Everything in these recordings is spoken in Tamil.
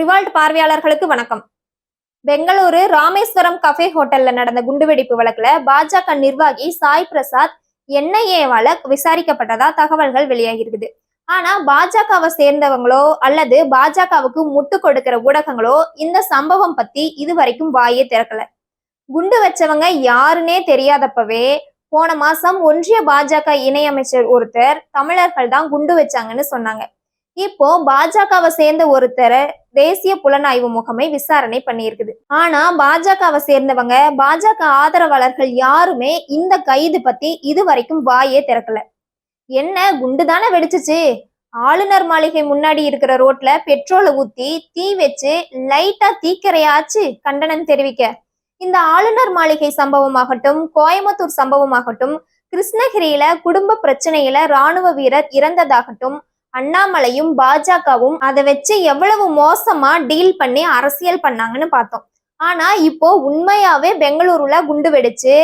ரிவால்ட் பார்வையாளர்களுக்கு வணக்கம். பெங்களூரு ராமேஸ்வரம் கஃபே ஹோட்டல்ல நடந்த குண்டுவெடிப்பு வழக்குல பாஜக நிர்வாகி சாய் பிரசாத் என்ஐஏவால விசாரிக்கப்பட்டதா தகவல்கள் வெளியாகி இருக்குது ஆனா பாஜகவை சேர்ந்தவங்களோ அல்லது பாஜகவுக்கு முட்டு கொடுக்கிற ஊடகங்களோ இந்த சம்பவம் பத்தி இதுவரைக்கும் வாயே திறக்கல. குண்டு வச்சவங்க யாருன்னே தெரியாதப்பவே போன மாசம் ஒன்றிய பாஜக இணையமைச்சர் ஒருத்தர் தமிழர்கள் தான் குண்டு வச்சாங்கன்னு சொன்னாங்க. இப்போ பாஜகவை சேர்ந்த ஒருத்தரை தேசிய புலனாய்வு முகமை விசாரணை பண்ணியிருக்குது. ஆனா பாஜகவை சேர்ந்தவங்க பாஜக ஆதரவாளர்கள் யாருமே இந்த கைது பத்தி இதுவரைக்கும் வாயே திறக்கல. என்ன குண்டு தானே வெடிச்சுச்சு? ஆளுநர் மாளிகை முன்னாடி இருக்கிற ரோட்ல பெட்ரோலை ஊத்தி தீ வச்சு லைட்டா தீக்கரையாச்சு கண்டனம் தெரிவிக்க. இந்த ஆளுநர் மாளிகை சம்பவமாகட்டும் கோயம்புத்தூர் சம்பவமாகட்டும் கிருஷ்ணகிரியில குடும்ப பிரச்சனையில ராணுவ வீரர் இறந்ததாகட்டும் அண்ணாமலையும் பாஜகவும் அதை வச்சு எவ்வளவு மோசமா டீல் பண்ணி அரசியல் பண்ணாங்கன்னு பார்த்தோம். ஆனா இப்போ உண்மையாவே பெங்களூருல குண்டு வெடிச்சு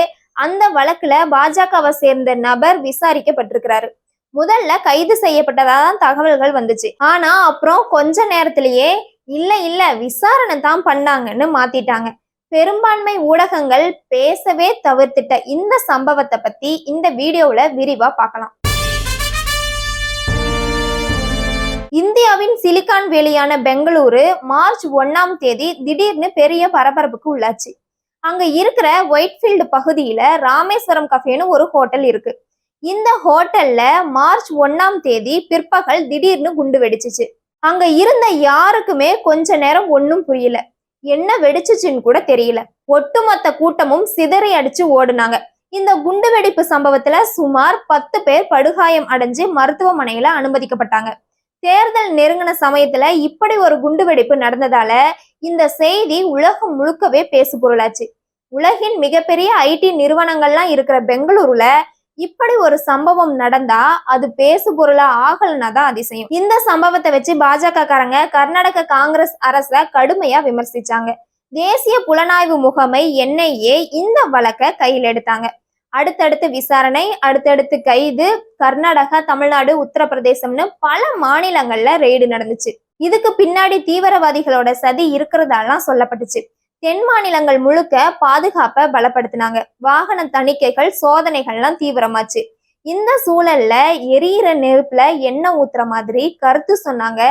அந்த வழக்குல பாஜகவை சேர்ந்த நபர் விசாரிக்கப்பட்டிருக்கிறாரு. முதல்ல கைது செய்யப்பட்டதா தான் தகவல்கள் வந்துச்சு. ஆனா அப்புறம் கொஞ்ச நேரத்திலேயே இல்ல இல்ல விசாரணை தான் பண்ணாங்கன்னு மாத்திட்டாங்க. பெரும்பான்மை ஊடகங்கள் பேசவே தவிர்த்திட்ட இந்த சம்பவத்தை பத்தி இந்த வீடியோல விரிவா பார்க்கலாம். இந்தியாவின் சிலிகான் வேலியான பெங்களூரு மார்ச் ஒன்னாம் தேதி திடீர்னு பெரிய பரபரப்புக்கு உள்ளாச்சு. அங்க இருக்கிற ஒயிட்ஃபீல்டு பகுதியில ராமேஸ்வரம் கஃபேன்னு ஒரு ஹோட்டல் இருக்கு. இந்த ஹோட்டல்ல மார்ச் ஒன்னாம் தேதி பிற்பகல் திடீர்னு குண்டு வெடிச்சிச்சு. அங்க இருந்த யாருக்குமே கொஞ்ச நேரம் ஒன்னும் புரியல. என்ன வெடிச்சிச்சுன்னு கூட தெரியல. ஒட்டுமொத்த கூட்டமும் சிதறி அடிச்சு ஓடுனாங்க. இந்த குண்டு வெடிப்பு சம்பவத்துல சுமார் பத்து பேர் படுகாயம் அடைஞ்சு மருத்துவமனையில அனுமதிக்கப்பட்டாங்க. தேர்தல் நெருங்கின சமயத்துல இப்படி ஒரு குண்டுவெடிப்பு நடந்ததால இந்த செய்தி உலகம் முழுக்கவே பேசு பொருளாச்சு உலகின் மிகப்பெரிய ஐடி நிறுவனங்கள்லாம் இருக்கிற பெங்களூருல இப்படி ஒரு சம்பவம் நடந்தா அது பேசு பொருளா ஆகலனா தான் அதிசயம். இந்த சம்பவத்தை வச்சு பாஜக காரங்க கர்நாடக காங்கிரஸ் அரச கடுமையா விமர்சிச்சாங்க. தேசிய புலனாய்வு முகமை என்ஐஏ இந்த வழக்க கையில் எடுத்தாங்க. அடுத்தடுத்து விசாரணை அடுத்தடுத்து கைது. கர்நாடகா தமிழ்நாடு உத்தரப்பிரதேசம்னு பல மாநிலங்கள்ல ரெய்டு நடந்துச்சு. இதுக்கு பின்னாடி தீவிரவாதிகளோட சதி இருக்கிறதாலாம் சொல்லப்பட்டுச்சு. தென் மாநிலங்கள் முழுக்க பாதுகாப்பை பலப்படுத்தினாங்க. வாகன தணிக்கைகள் சோதனைகள்லாம் தீவிரமாச்சு. இந்த சூழல்ல எரியிற நெருப்புல எண்ணெய் ஊத்துற மாதிரி கருத்து சொன்னாங்க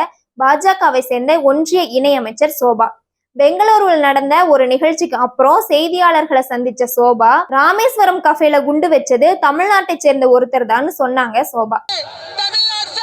பாஜகவை சேர்ந்த ஒன்றிய இணையமைச்சர் சோபா. பெங்களூருவில் நடந்த ஒரு நிகழ்ச்சிக்கு அப்புறம் செய்தியாளர்களை சந்திச்ச சோபா ராமேஸ்வரம் கஃபேல குண்டு வச்சது தமிழ்நாட்டை சேர்ந்த ஒருத்தர் தான் சொன்னாங்க சோபா. தமிழ்நாடு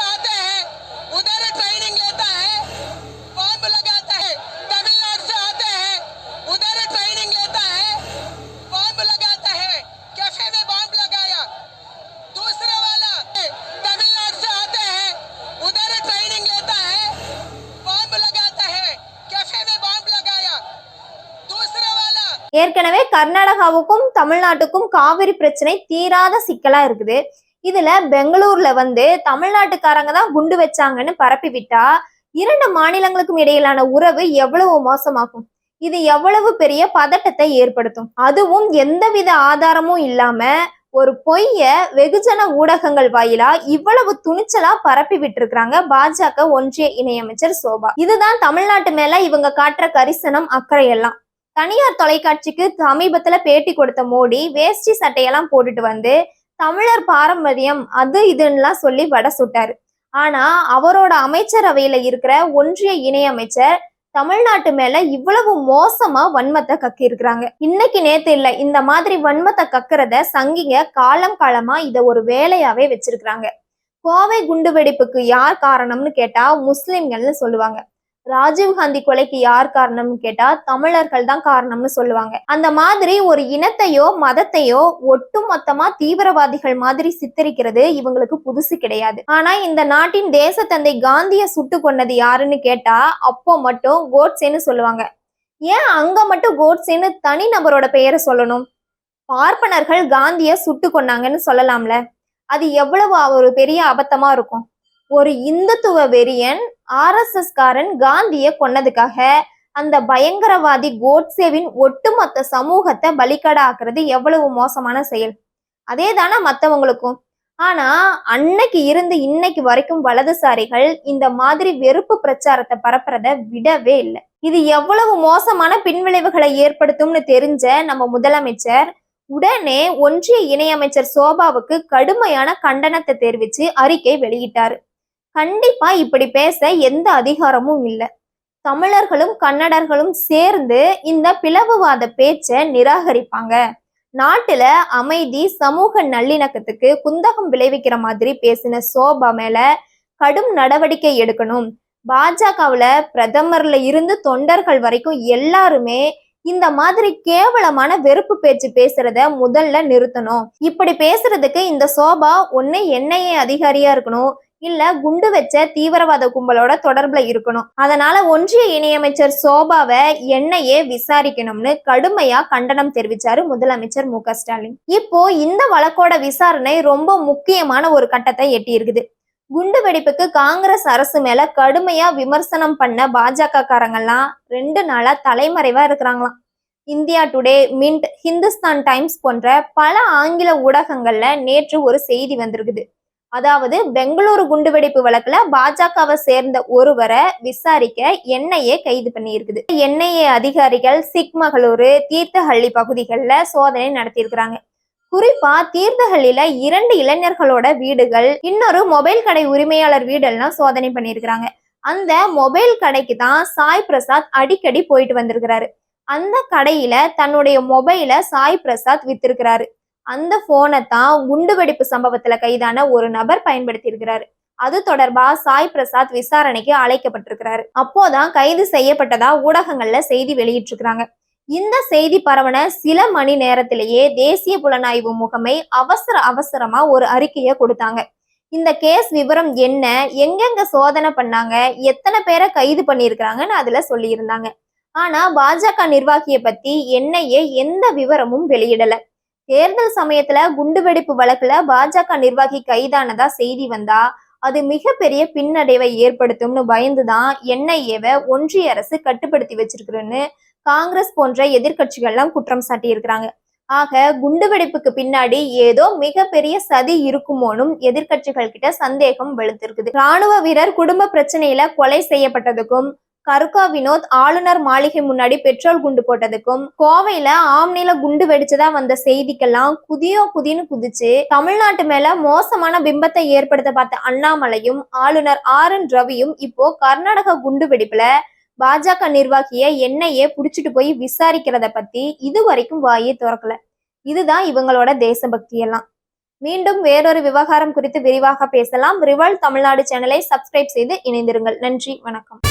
ஏற்கனவே கர்நாடகாவுக்கும் தமிழ்நாட்டுக்கும் காவிரி பிரச்சனை தீராத சிக்கலா இருக்குது. இதுல பெங்களூர்ல வந்து தமிழ்நாட்டுக்காரங்க தான் குண்டு வச்சாங்கன்னு பரப்பி விட்டா இரண்டு மாநிலங்களுக்கும் இடையிலான உறவு எவ்வளவு மோசமாகும்? இது எவ்வளவு பெரிய பதட்டத்தை ஏற்படுத்தும்? அதுவும் எந்தவித ஆதாரமும் இல்லாம ஒரு பொய்ய வெகுஜன ஊடகங்கள் வாயிலா இவ்வளவு துணிச்சலா பரப்பி விட்டுருக்காங்க பாஜக ஒன்றிய இணையமைச்சர் சோபா. இதுதான் தமிழ்நாட்டு மேல இவங்க காட்டுற கரிசனம் அக்கறையெல்லாம் தனியார் தொலைக்காட்சிக்கு சமீபத்துல பேட்டி கொடுத்த மோடி வேஷ்டி சட்டையெல்லாம் போட்டுட்டு வந்து தமிழர் பாரம்பரியம் அது இதுன்னுலாம் சொல்லி வட சுட்டாரு. ஆனா அவரோட அமைச்சரவையில இருக்கிற ஒன்றிய இணையமைச்சர் தமிழ்நாட்டு மேல இவ்வளவு மோசமா வன்மத்தை கக்கி இருக்கிறாங்க இன்னைக்கு நேத்து இல்ல இந்த மாதிரி வன்மத்தை கக்குறத சங்கிங்க காலம் காலமா இத ஒரு வேலையாவே வச்சிருக்கிறாங்க. கோவை குண்டுவெடிப்புக்கு யார் காரணம்னு கேட்டா முஸ்லிம்கள்னு சொல்லுவாங்க. ராஜீவ் காந்தி கொலைக்கு யார் காரணம்னு கேட்டா தமிழர்கள் தான் காரணம்னு சொல்லுவாங்க. அந்த மாதிரி ஒரு இனத்தையோ மதத்தையோ ஒட்டு மொத்தமா தீவிரவாதிகள் மாதிரி சித்தரிக்கிறது இவங்களுக்கு புதுசு கிடையாது. ஆனா இந்த நாட்டின் தேசத்தந்தை காந்திய சுட்டு கொண்டது யாருன்னு கேட்டா அப்போ மட்டும் கோட்ஸேன்னு சொல்லுவாங்க. ஏன் அங்க மட்டும் கோட்ஸேன்னு தனி நபரோட பெயரை சொல்லணும்? பார்ப்பனர்கள் காந்திய சுட்டு கொன்னாங்கன்னு சொல்லலாம்ல. அது எவ்வளவு ஒரு பெரிய அபத்தமா இருக்கும். ஒரு இந்துத்துவ வெறியன் ஆர்எஸ்எஸ் காரன் காந்திய கொன்னதுக்காக அந்த பயங்கரவாதி கோட்சேவின் ஒட்டுமொத்த சமூகத்தை பலிக்கடா ஆக்குறது எவ்வளவு மோசமான செயல். அதே தானே மற்றவங்களுக்கும் ஆனா அன்னைக்கு இருந்து இன்னைக்கு வரைக்கும் வலதுசாரிகள் இந்த மாதிரி வெறுப்பு பிரச்சாரத்தை பரப்புறத விடவே இல்லை. இது எவ்வளவு மோசமான பின்விளைவுகளை ஏற்படுத்தும்னு தெரிஞ்ச நம்ம முதலமைச்சர் உடனே ஒன்றிய இணையமைச்சர் சோபாவுக்கு கடுமையான கண்டனத்தை தெரிவித்து அறிக்கை வெளியிட்டாரு. கண்டிப்பா இப்படி பேச எந்த அதிகாரமும் இல்லை. தமிழர்களும் கன்னடர்களும் சேர்ந்து இந்த பிளவுவாத பேச்சை நிராகரிப்பாங்க. நாட்டுல அமைதி சமூக நல்லிணக்கத்துக்கு குந்தகம் விளைவிக்கிற மாதிரி பேசின சோபா மேல கடும் நடவடிக்கை எடுக்கணும். பாஜகவுல பிரதமர்ல இருந்து தொண்டர்கள் வரைக்கும் எல்லாருமே இந்த மாதிரி கேவலமான வெறுப்பு பேச்சு பேசுறத முதல்ல நிறுத்தணும். இப்படி பேசுறதுக்கு இந்த சோபா ஒன்னு என்ஐஏ அதிகாரியா இருக்கணும் இல்ல குண்டு வச்ச தீவிரவாத கும்பலோட தொடர்புல இருக்கணும். அதனால ஒன்றிய இணையமைச்சர் சோபாவை என்ஐஏ விசாரிக்கணும்னு கடுமையா கண்டனம் தெரிவிச்சாரு முதலமைச்சர் மு ஸ்டாலின். இப்போ இந்த வழக்கோட விசாரணை ரொம்ப முக்கியமான ஒரு கட்டத்தை எட்டி இருக்குது குண்டு வெடிப்புக்கு காங்கிரஸ் அரசு மேல கடுமையா விமர்சனம் பண்ண பாஜக காரங்கெல்லாம் ரெண்டு நாளா தலைமறைவா இருக்கிறாங்களாம். India Today Mint Hindustan Times போன்ற பல ஆங்கில ஊடகங்கள்ல நேற்று ஒரு செய்தி வந்திருக்குது. அதாவது பெங்களூரு குண்டுவெடிப்பு வழக்குல பாஜகவை சேர்ந்த ஒருவரை விசாரிக்க என்ஐஏ கைது பண்ணியிருக்குது. என்ஐஏ அதிகாரிகள் சிக்மகளூரு தீர்த்தஹள்ளி பகுதிகளில் சோதனை நடத்தியிருக்கிறாங்க. குறிப்பா தீர்த்தஹள்ளியில இரண்டு இளைஞர்களோட வீடுகள் இன்னொரு மொபைல் கடை உரிமையாளர் வீடெல்லாம் சோதனை பண்ணியிருக்கிறாங்க. அந்த மொபைல் கடைக்கு தான் சாய் பிரசாத் அடிக்கடி போயிட்டு வந்திருக்கிறாரு. அந்த கடையில தன்னுடைய மொபைலை சாய் பிரசாத் வித்திருக்கிறாரு. அந்த போனை தான் குண்டுவெடிப்பு சம்பவத்துல கைதான ஒரு நபர் பயன்படுத்தி இருக்கிறாரு அது தொடர்பா சாய் பிரசாத் விசாரணைக்கு அழைக்கப்பட்டிருக்கிறாரு. அப்போதான் கைது செய்யப்பட்டதா ஊடகங்கள்ல செய்தி வெளியிட்டிருக்கிறாங்க. இந்த செய்தி பரவன சில மணி நேரத்திலேயே தேசிய புலனாய்வு முகமை அவசர அவசரமா ஒரு அறிக்கையை கொடுத்தாங்க. இந்த கேஸ் விவரம் என்ன எங்கெங்க சோதனை பண்ணாங்க எத்தனை பேரை கைது பண்ணியிருக்கிறாங்கன்னு அதுல சொல்லியிருந்தாங்க. ஆனா பாஜக நிர்வாகியை பத்தி என்னையே எந்த விவரமும் வெளியிடல. தேர்தல் சமயத்துல குண்டுவெடிப்பு வழக்குல பாஜக நிர்வாகி கைதானதா செய்தி வந்தா? அது மிகப்பெரிய பின்னடைவை ஏற்படுத்தும்னு பயந்துதான் என்ஐஏவை ஒன்றிய அரசு கட்டுப்படுத்தி வச்சிருக்குன்னு காங்கிரஸ் போன்ற எதிர்க்கட்சிகள்லாம் குற்றம் சாட்டியிருக்கிறாங்க. ஆக குண்டுவெடிப்புக்கு பின்னாடி ஏதோ மிகப்பெரிய சதி இருக்குமோனும் எதிர்க்கட்சிகள் கிட்ட சந்தேகம் வெளுத்திருக்குது. ராணுவ வீரர் குடும்ப பிரச்சனையில கொலை செய்யப்பட்டதுக்கும் கருக்கா வினோத் ஆளுநர் மாளிகை முன்னாடி பெட்ரோல் குண்டு போட்டதுக்கும் கோவையில ஆம்னில குண்டு வெடிச்சதா வந்த செய்திக்கெல்லாம் குதியோ குதின்னு குதிச்சு தமிழ்நாட்டு மேல மோசமான பிம்பத்தை ஏற்படுத்த பார்த்த அண்ணாமலையும் ஆளுநர் ஆர் என் ரவியும் இப்போ கர்நாடக குண்டு வெடிப்புல பாஜக நிர்வாகிய என்னையே புடிச்சிட்டு போய் விசாரிக்கிறத பத்தி இது வரைக்கும் வாயே திறக்கல. இதுதான் இவங்களோட தேசபக்தி எல்லாம் மீண்டும் வேறொரு விவகாரம் குறித்து விரிவாக பேசலாம். ரிவல் தமிழ்நாடு சேனலை சப்ஸ்கிரைப் செய்து இணைந்திருங்கள். நன்றி வணக்கம்.